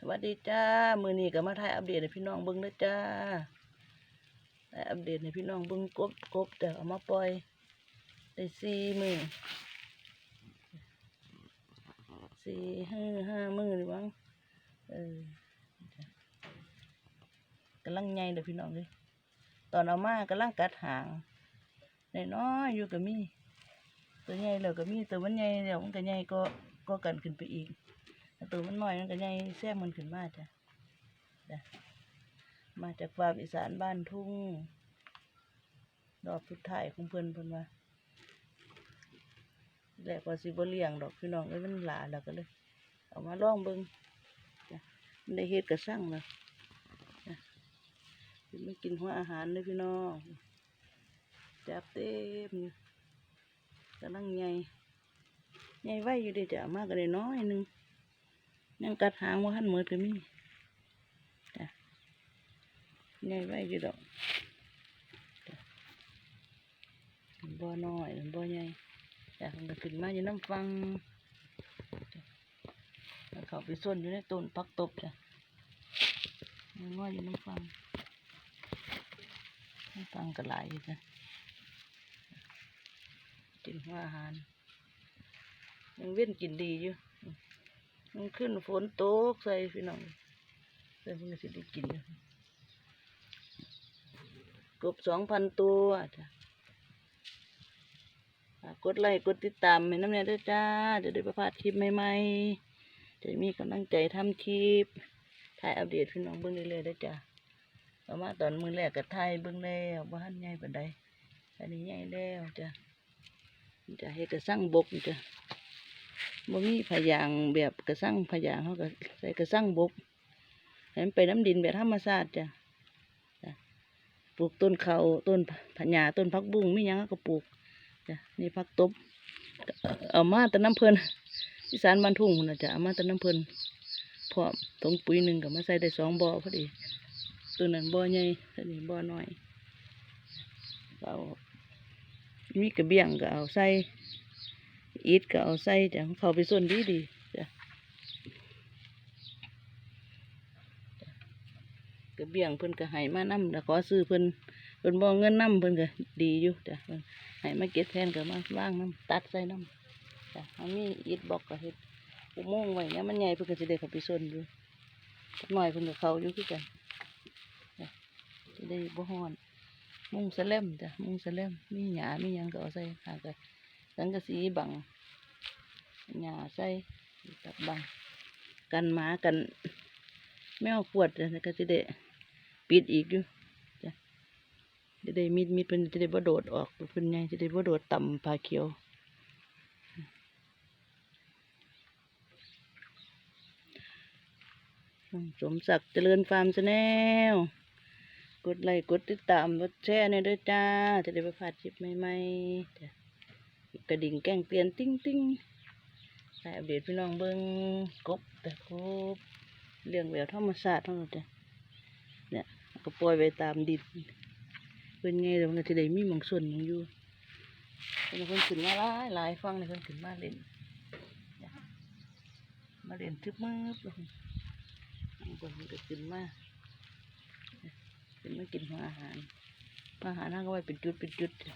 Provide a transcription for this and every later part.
สวัสดีจ้า มือนี้ก็มาถ่ายอัปเดตให้พี่น้องเบิ่งเด้อจ้าถ่ายอัปเดตให้พี่น้องเบิ่งกบกบแต่เอามาปล่อยได้สี่มือสี่ห้าห้ามือหรือมั้งเออกำลังใหญ่เด้อพี่น้องเลยตอนเอามากำลังกัดหางน้อยอยู่ก็มีตัวใหญ่แล้วก็มีตัวมันใหญ่แล้วมันก็ใหญ่ก็ก็กันขึ้นไปอีก ต่ตัวมันหน้อยมันก็ใหญ่แซมมันขึ้นมาจ้ะจ้ะมาจากฟาร์มอีสานบ้านทุ่งดอกพุดท้ายของเพิ่อนเพิ่นว่าแรกว่าสิบ่เลี้ยงดอกพี่น้องเอ้ยมันหลาแล้วก็เลยเอามาลองเบิ่งจ้ะมันได้เฮ็ดกระสั่งแล้วจ้ะไม่กินหัวอาหารเลยพี่น้องจับเต็มอยู่กำลังใหญ่ใหญ่ไว้อยู่เด้จ้ะมากก็ได้น้อยหนึง ยังกัดหางว่าหันมือก็มีจ้ะใหญ่ไว้อยู่ดอกบ่น้อยบ่ใหญ่จ้ะมันก็ขึ้นมาอยู่น้ำฟังเขาไปส้นอยู่ในต้นพักตบจ้ะมันง่อยอยู่น้ำฟังน้ำฟังก็หลายอยู่จ้ะกินหัวอาหารยังเว้นกินดีอยู่ มันขึ้นฝนตกใส่พี่น้องใส่เพิ่งสิได้กินกบสองพันตัวจ้ะกกดไลค์กดติดตามให้น้ำเนี่ยด้วยจ้าจะได้ประพาดคลิปใหม่ๆจะมีกำลังใจทำคลิปถ่ายอัปเดตพี่น้องเบิ่งเรื่อยๆด้วยจ้าต่อมาตอนมือแรกก็ถ่ายเบิ่งแล้วบ้านใหญ่ปานใดอันนี้ใหญ่แล้วจ้ะจะเฮ็ดกระสั่งบกจ้ะ บ่มีพยางแบบกระสั่งพยางเขาก็ใส่กระสั่งบกให้มันไปน้ำดินแบบธรรมชาติจ้ะจ้ะปลูกต้นเขาต้นพญาต้นพักบุ้งมีหยังก็ปลูกจ้ะนี่พักตบเอามาแต่น้ำเพลินอีสานบ้านทุ่งนะจ้ะเอามาแต่น้ำเพลินพร้อมตรงปุ๋ยหนึ่งก็มาใส่ได้สองบ่อพอดีตัวนั้นบ่อใหญ่ตัวนี้บ่อน้อยเอามีกระเบียงก็เอาใส่ อีทก็เอาใส่จ้ะเขาไปส่วนดีดีจ้ะกระเบี่ยงเพิ่นก็ให้มานำแล้วขอซื้อเพิ่นเพิ่นบ่เงินนำเพิ่นก็ดีอยู่จ้ะให้มาเก็บแทนก็มาว่างน้ำตัดใส่น้ำจ้ะมันมีอีทบอกก็เฮ็ดอุโมงค์ไว้เนี่ยมันใหญ่เพิ่นก็สิได้เข้าไปส่วนอยู่หน่อยเพิ่นก็เข้าอยู่คือกันจะได้บ่ฮ้อนมุงสะเล่มจ้ะมุงสะเล่มมีหญ้ามีหยังก็เอาใส่หาก็ สังกะสีบังหญ้าใส่ตับบัง กันหมากัน แมวขวดแล้วก็จะได้ปิดอีกอยู่จะจะได้มีดมีดเพิ่นจะได้บ่โดดออกเพิ่นใหญ่จะได้บ่โดดต่ำผาเขียวสมศักดิ์เจริญฟาร์มชาแนลกดไลค์กดติดตามกดแชร์เนี่ยด้วยจ้า จะได้ไปพลาดคลิปใหม่ๆ กระดิ่งแกล้งเตือนติ้งติ้งใส่อัปเดตพี่น้องเบิ้งกบแต่กบเลี้ยงแบบธรรมชาติทั้งหมดเลยเนี่ยก็ปล่อยไปตามดินเป็นไงเดี๋ยวมันจะได้มีหมองส่วนมองอยู่เป็นคนขึ้นมาหลายหลายฟังเลยคนขึ้นมาเล่นมาเล่นทึบมือลงบางคนก็ขึ้นมาเนี่ยขึ้นมากินหัวอาหารอาหารนั่งก็ไว้เป็นจุดเป็นจุดจ้ะ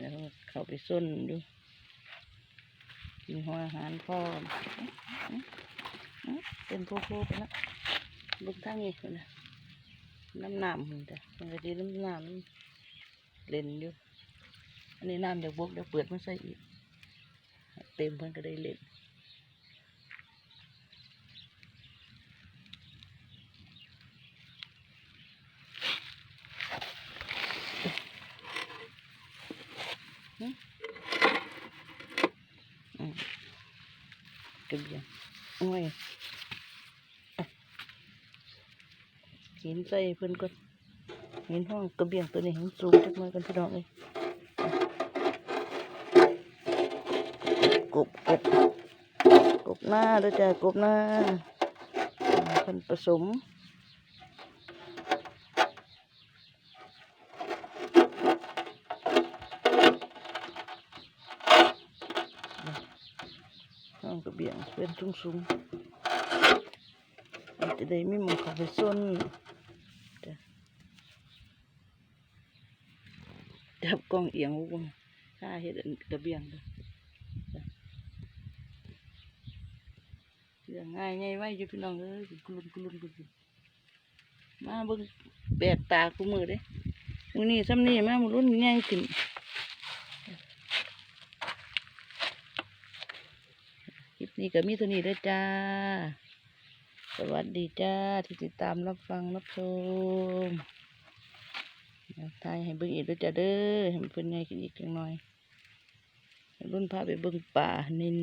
แล้ว เขาไปส้นดูกินหัวอาหารพ่อเป็นพวกๆไปแล้วลุกทั้งนี้นะน้ำหนามมันจ้ะมันก็ดีน้ำหนามเล่นอยู่อันนี้น้ำเดี๋ยวบกเดี๋ยวเปิดมันใส่อีก เต็มเพิ่นก็ได้เล่น กระเบียงโอ้ยเห็นใส่เพื่อนก็เห็นห้องกระเบียงตัวนี้หินสูงจักหน่อยกันพี่น้องเลยกบกบกบหน้าด้วยจ้ะกบหน้าเพิ่นผสม ห้องกระ เป็นสูงสูงมันจะได้ไม่มองเข้าไปส้นจ้ะจับกล้องเอียงวุ้งข้าเห็ดอันระเบียงเด้อจ้ะเรื่องง่ายง่ายไว้อยู่พี่น้องเอ้ยกลุนกลุนกลุนมาเบิ่งแปลกตากูมือเด้มือนี้ซ้ำนี่มามื้อรุ่นใหญ่ขึ้นคลิป นี่ก็มีเท่านี้ด้วยจ้า สวัสดีจ้าที่ติดตามรับฟังรับชมทายให้เบิ้งอีกด้วยจ้าเด้อให้มันเพิ่นใหญ่ขึ้นอีกจังหน่อยรุ่นพาไปเบิ้งป่านิน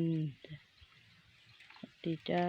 สวัสดีจ้า